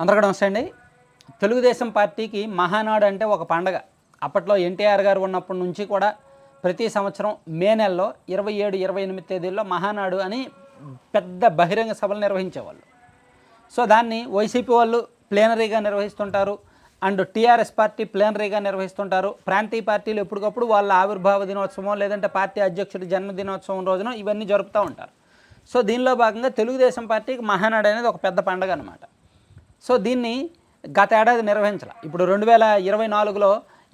అందరికీ నమస్తే అండి. తెలుగుదేశం పార్టీకి మహానాడు అంటే ఒక పండగ. అప్పట్లో ఎన్టీఆర్ గారు ఉన్నప్పటి నుంచి కూడా ప్రతి సంవత్సరం మే నెలలో ఇరవై ఏడు ఇరవై ఎనిమిది తేదీల్లో మహానాడు అని పెద్ద బహిరంగ సభలు నిర్వహించేవాళ్ళు. సో దాన్ని వైసీపీ వాళ్ళు ప్లేనరీగా నిర్వహిస్తుంటారు. అండ్ టీఆర్ఎస్ పార్టీ ప్లేనరీగా నిర్వహిస్తుంటారు. ప్రాంతీయ పార్టీలు ఎప్పటికప్పుడు వాళ్ళ ఆవిర్భావ దినోత్సవం లేదంటే పార్టీ అధ్యక్షుడి జన్మదినోత్సవం రోజున ఇవన్నీ జరుపుతూ ఉంటారు. సో దీనిలో భాగంగా తెలుగుదేశం పార్టీకి మహానాడు అనేది ఒక పెద్ద పండగ అనమాట సో దీన్ని గత ఏడాది నిర్వహించాల. ఇప్పుడు రెండు వేల ఇరవై నాలుగులో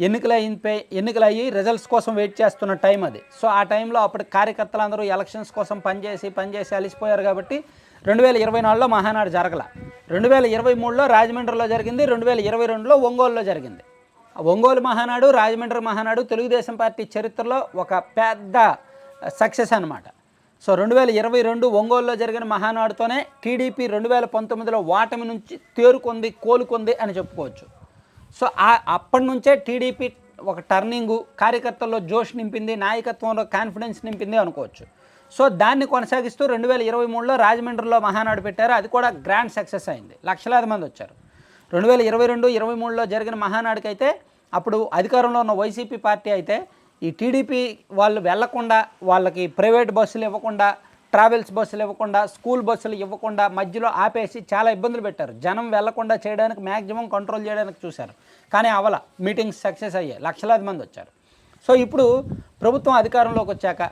ఎన్నికలు అయిపోయి ఎన్నికలు అయ్యి రిజల్ట్స్ కోసం వెయిట్ చేస్తున్న టైం అది. సో ఆ టైంలో అప్పుడు కార్యకర్తలందరూ ఎలక్షన్స్ కోసం పనిచేసి పనిచేసి అలిసిపోయారు కాబట్టి రెండు వేల ఇరవై నాలుగులో మహానాడు జరగల. రెండు వేల ఇరవై మూడులో రాజమండ్రిలో జరిగింది రెండు వేల ఇరవై రెండులో ఒంగోలులో జరిగింది. ఒంగోలు మహానాడు రాజమండ్రి మహానాడు తెలుగుదేశం పార్టీ చరిత్రలో ఒక పెద్ద సక్సెస్ అన్నమాట. సో రెండు వేల ఇరవై రెండు ఒంగోలులో జరిగిన మహానాడుతోనే టీడీపీ రెండు వేల పంతొమ్మిదిలో ఓటమి నుంచి తేరుకుంది కోలుకుంది అని చెప్పుకోవచ్చు. సో ఆ అప్పటి నుంచే టీడీపీ ఒక టర్నింగు కార్యకర్తల్లో జోష్ నింపింది నాయకత్వంలో కాన్ఫిడెన్స్ నింపింది అనుకోవచ్చు. సో దాన్ని కొనసాగిస్తూ రెండు వేల ఇరవై మూడులో రాజమండ్రిలో మహానాడు పెట్టారు. అది కూడా గ్రాండ్ సక్సెస్ అయింది. లక్షలాది మంది వచ్చారు. రెండు వేల ఇరవై రెండు ఇరవై మూడులో జరిగిన మహానాడుకి అయితే అప్పుడు అధికారంలో ఉన్న వైసీపీ పార్టీ అయితే ఈ టీడీపీ వాళ్ళు వెళ్ళకుండా వాళ్ళకి ప్రైవేట్ బస్సులు ఇవ్వకుండా ట్రావెల్స్ బస్సులు ఇవ్వకుండా స్కూల్ బస్సులు ఇవ్వకుండా మధ్యలో ఆపేసి చాలా ఇబ్బందులు పెట్టారు. జనం వెళ్ళకుండా చేయడానికి మ్యాక్సిమం కంట్రోల్ చేయడానికి చూశారు. కానీ అవల మీటింగ్స్ సక్సెస్ అయ్యాయి. లక్షలాది మంది వచ్చారు. సో ఇప్పుడు ప్రభుత్వం అధికారంలోకి వచ్చాక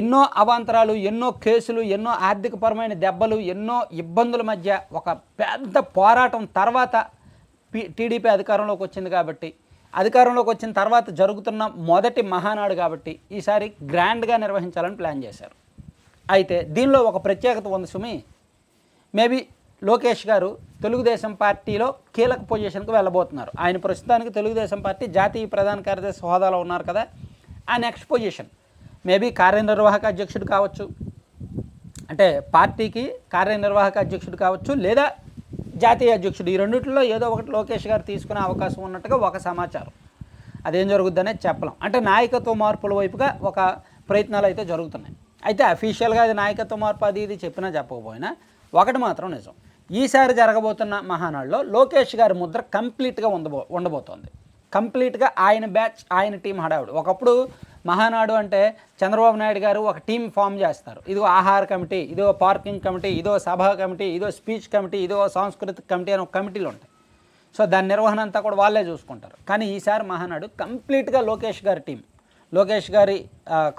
ఎన్నో అవాంతరాలు ఎన్నో కేసులు ఎన్నో ఆర్థికపరమైన దెబ్బలు ఎన్నో ఇబ్బందుల మధ్య ఒక పెద్ద పోరాటం తర్వాత పి టీడీపీ అధికారంలోకి వచ్చింది కాబట్టి అధికారంలోకి వచ్చిన తర్వాత జరుగుతున్న మొదటి మహానాడు కాబట్టి ఈసారి గ్రాండ్గా నిర్వహించాలని ప్లాన్ చేశారు. అయితే దీనిలో ఒక ప్రత్యేకత ఉంది సుమి. మేబీ లోకేష్ గారు తెలుగుదేశం పార్టీలో కీలక పొజిషన్కి వెళ్ళబోతున్నారు. ఆయన ప్రస్తుతానికి తెలుగుదేశం పార్టీ జాతీయ ప్రధాన కార్యదర్శి హోదాలో ఉన్నారు కదా ఆ నెక్స్ట్ పొజిషన్ మేబీ కార్యనిర్వాహక అధ్యక్షుడు కావచ్చు. అంటే పార్టీకి కార్యనిర్వాహక అధ్యక్షుడు కావచ్చు లేదా జాతీయ అధ్యక్షుడు. ఈ రెండింటిలో ఏదో ఒకటి లోకేష్ గారు తీసుకునే అవకాశం ఉన్నట్టుగా ఒక సమాచారం. అదేం జరుగుద్ది అనేది చెప్పలేం. అంటే నాయకత్వ మార్పుల వైపుగా ఒక ప్రయత్నాలు అయితే జరుగుతున్నాయి. అయితే అఫీషియల్గా అది నాయకత్వ మార్పు అది ఇది చెప్పినా చెప్పకపోయినా ఒకటి మాత్రం నిజం. ఈసారి జరగబోతున్న మహానాడులో లోకేష్ గారి ముద్ర కంప్లీట్గా ఉండబో ఉండబోతోంది. కంప్లీట్గా ఆయన బ్యాచ్ ఆయన టీం హడావుడు. ఒకప్పుడు మహానాడు అంటే చంద్రబాబు నాయుడు గారు ఒక టీం ఫామ్ చేస్తారు. ఇదో ఆహార కమిటీ ఇదో పార్కింగ్ కమిటీ ఇదో సభా కమిటీ ఇదో స్పీచ్ కమిటీ ఇదో సాంస్కృతిక కమిటీ అని ఒక కమిటీలు ఉంటాయి. సో దాని నిర్వహణ అంతా కూడా వాళ్ళే చూసుకుంటారు. కానీ ఈసారి మహానాడు కంప్లీట్గా లోకేష్ గారి టీం. లోకేష్ గారి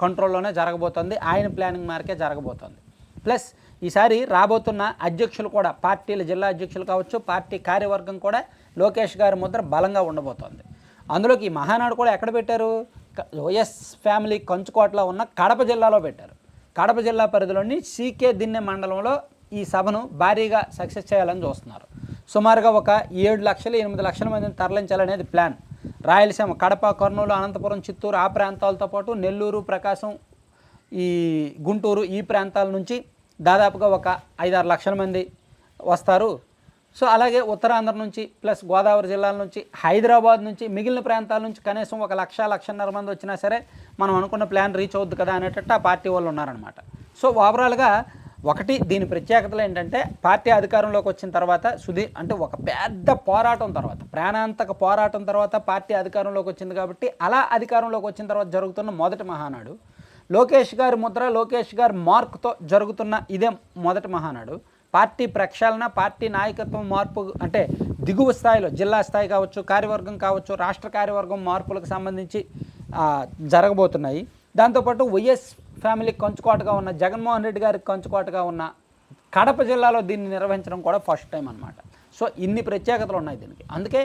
కంట్రోల్లోనే జరగబోతోంది. ఆయన ప్లానింగ్ మేరకే జరగబోతోంది. ప్లస్ ఈసారి రాబోతున్న అధ్యక్షులు కూడా పార్టీల జిల్లా అధ్యక్షులు కావచ్చు పార్టీ కార్యవర్గం కూడా లోకేష్ గారి ముద్ర బలంగా ఉండబోతోంది. అందులోకి ఈ మహానాడు కూడా ఎక్కడ పెట్టారు? ఓఎస్ ఫ్యామిలీ కంచుకోటలో ఉన్న కడప జిల్లాలో పెట్టారు. కడప జిల్లా పరిధిలోని సీకే దిన్నె మండలంలో ఈ సభను భారీగా సక్సెస్ చేయాలని చూస్తున్నారు. సుమారుగా ఒక ఏడు లక్షలు ఎనిమిది లక్షల మందిని తరలించాలనేది ప్లాన్. రాయలసీమ కడప కర్నూలు అనంతపురం చిత్తూరు ఆ ప్రాంతాలతో పాటు నెల్లూరు ప్రకాశం ఈ గుంటూరు ఈ ప్రాంతాల నుంచి దాదాపుగా ఒక ఐదారు లక్షల మంది వస్తారు. సో అలాగే ఉత్తరాంధ్ర నుంచి ప్లస్ గోదావరి జిల్లాల నుంచి హైదరాబాద్ నుంచి మిగిలిన ప్రాంతాల నుంచి కనీసం ఒక లక్ష లక్షన్నర మంది వచ్చినా సరే మనం అనుకున్న ప్లాన్ రీచ్ అవుద్ది కదా అనేటట్టు ఆ పార్టీ వాళ్ళు ఉన్నారనమాట సో ఓవరాల్గా ఒకటి దీని ప్రత్యేకతలు ఏంటంటే పార్టీ అధికారంలోకి వచ్చిన తర్వాత సుధీ అంటే ఒక పెద్ద పోరాటం తర్వాత ప్రాణాంతక పోరాటం తర్వాత పార్టీ అధికారంలోకి వచ్చింది కాబట్టి అలా అధికారంలోకి వచ్చిన తర్వాత జరుగుతున్న మొదటి మహానాడు. లోకేష్ గారి ముద్ర లోకేష్ గారి మార్క్తో జరుగుతున్న ఇదే మొదటి మహానాడు. పార్టీ ప్రక్షాళన పార్టీ నాయకత్వం మార్పు అంటే దిగువ స్థాయిలో జిల్లా స్థాయి కావచ్చు కార్యవర్గం కావచ్చు రాష్ట్ర కార్యవర్గం మార్పులకు సంబంధించి జరగబోతున్నాయి. దాంతోపాటు వైఎస్ ఫ్యామిలీ కంచుకోటగా ఉన్న జగన్మోహన్ రెడ్డి గారికి కంచుకోటగా ఉన్న కడప జిల్లాలో దీన్ని నిర్వహించడం కూడా ఫస్ట్ టైం అనమాట సో ఇన్ని ప్రత్యేకతలు ఉన్నాయి దీనికి. అందుకే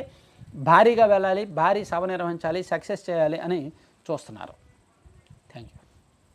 భారీగా వెళ్ళాలి భారీ సభ నిర్వహించాలి సక్సెస్ చేయాలి అని చూస్తున్నారు.